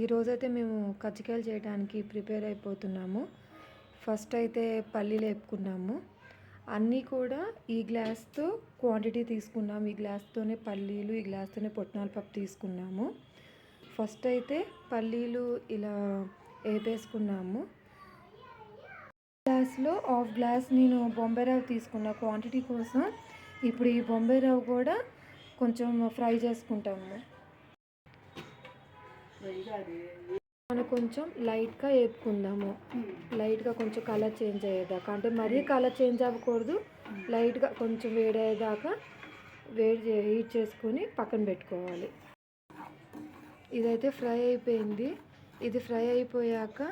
ఈరోజైతే మేము కజ్జికాయలు చేయడానికి ప్రిపేర్ అయిపోతున్నాము. ఫస్ట్ అయితే పల్లీలు వేపుకున్నాము. అన్నీ కూడా ఈ గ్లాస్తో క్వాంటిటీ తీసుకున్నాం. ఈ గ్లాస్తోనే పల్లీలు ఈ గ్లాస్తోనే పొట్నాల పప్పు తీసుకున్నాము. ఫస్ట్ అయితే పల్లీలు ఇలా వేపేసుకున్నాము. గ్లాస్లో హాఫ్ గ్లాస్ నేను బొంబాయి తీసుకున్న క్వాంటిటీ కోసం ఇప్పుడు ఈ బొంబాయి రవ్వ కూడా కొంచెం ఫ్రై చేసుకుంటాము. మనం కొంచెం లైట్గా వేపుకుందాము. లైట్గా కొంచెం కలర్ చేంజ్ అయ్యేదాకా అంటే మరీ కలర్ చేంజ్ అవ్వకూడదు. లైట్గా కొంచెం వేడి అయ్యేదాకా వేడి హీట్ చేసుకొని పక్కన పెట్టుకోవాలి. ఇదైతే ఫ్రై అయిపోయింది. ఇది ఫ్రై అయిపోయాక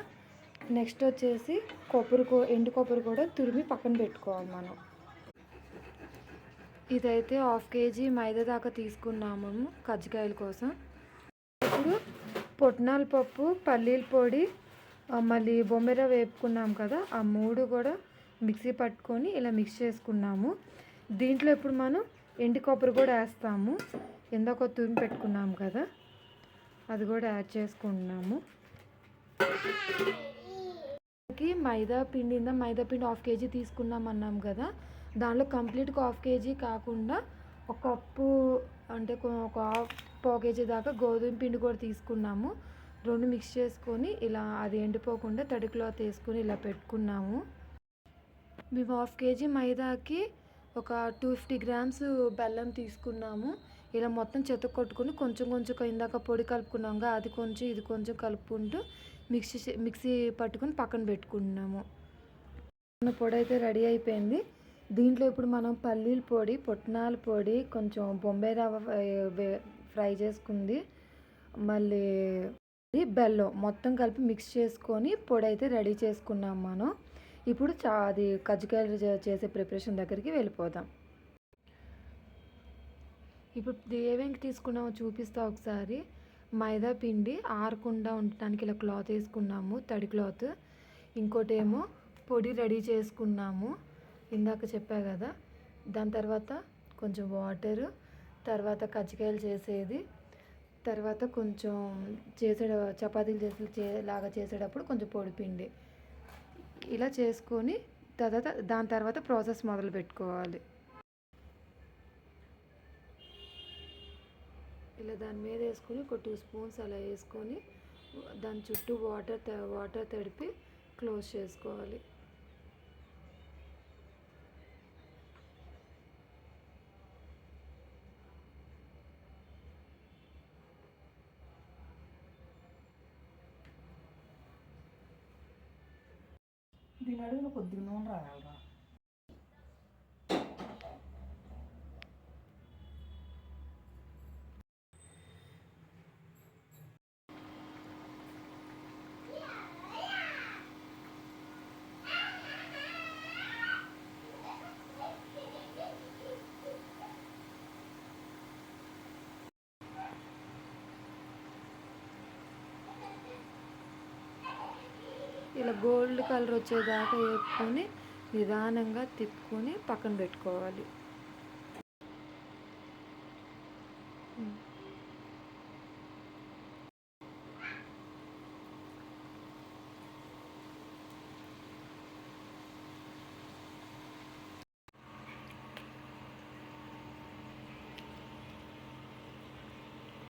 నెక్స్ట్ వచ్చేసి కొబ్బరి ఎండు కొబ్బరి కూడా తురిమి పక్కన పెట్టుకోవాలి మనం. ఇదైతే హాఫ్ కేజీ మైదా దాకా తీసుకున్నాము కజ్జికాయల కోసం. ఇప్పుడు పొట్నాల పప్పు పల్లీల పొడి మళ్ళీ బొమ్మెర వేపుకున్నాం కదా ఆ మూడు కూడా మిక్సీ పట్టుకొని ఇలా మిక్స్ చేసుకున్నాము. దీంట్లో ఇప్పుడు మనం ఎండు కొబ్బరి కూడా వేస్తాము. ఇందాక తురిమి పెట్టుకున్నాం కదా అది కూడా యాడ్ చేసుకుంటున్నాము. మైదా పిండి ఇందా మైదా పిండి హాఫ్ కేజీ తీసుకున్నాం అన్నాం కదా దానిలో కంప్లీట్గా హాఫ్ కేజీ కాకుండా ఒక కప్పు అంటే ఒక హాఫ్ పావు కేజీ దాకా గోధుమ పిండి కూడా తీసుకున్నాము. రెండు మిక్స్ చేసుకొని ఇలా అది ఎండిపోకుండా తడి క్లాత్ వేసుకొని ఇలా పెట్టుకున్నాము. మేము హాఫ్ కేజీ మైదాకి ఒక టూ ఫిఫ్టీ గ్రామ్స్ బెల్లం తీసుకున్నాము. ఇలా మొత్తం చెత్త కొట్టుకుని కొంచెం కొంచెం ఇందాక పొడి కలుపుకున్నాము అది కొంచెం ఇది కొంచెం కలుపుకుంటూ మిక్సీ మిక్సీ పట్టుకొని పక్కన పెట్టుకున్నాము. పొడి అయితే రెడీ అయిపోయింది. దీంట్లో ఇప్పుడు మనం పల్లీల పొడి పుట్నాల పొడి కొంచెం బొంబాయి రవ్వ ఫ్రై- చేసుకుంది. మళ్ళీ బెల్లం మొత్తం కలిపి మిక్స్ చేసుకొని పొడి అయితే రెడీ చేసుకున్నాం మనం. ఇప్పుడు చా అది కజ్జికాయలు చేసే ప్రిపరేషన్ దగ్గరికి వెళ్ళిపోదాం. ఇప్పుడు ఏమేమి తీసుకున్నామో చూపిస్తా ఒకసారి. మైదా పిండి ఆరకుండా ఉండటానికి ఇలా క్లాత్ వేసుకున్నాము తడి క్లాత్. ఇంకోటేమో పొడి రెడీ చేసుకున్నాము. ఇందాక చెప్పా కదా దాని తర్వాత కొంచెం వాటర్ తర్వాత కజ్జికాయలు చేసేది తర్వాత కొంచెం చేసే చపాతీలు చేసే చే లాగా చేసేటప్పుడు కొంచెం పొడి పిండి. ఇలా చేసుకొని తర్వాత దాని తర్వాత ప్రాసెస్ మొదలు పెట్టుకోవాలి. ఇలా దాని మీద వేసుకొని ఒక టూ స్పూన్స్ అలా వేసుకొని దాని చుట్టూ వాటర్ వాటర్ తడిపి క్లోజ్ చేసుకోవాలి. దీని అడుగున కొద్దిగా నూనె రాగలరా ఇలా గోల్డ్ కలర్ వచ్చేదాకా వేపుకొని నిదానంగా తిప్పుకొని పక్కన పెట్టుకోవాలి.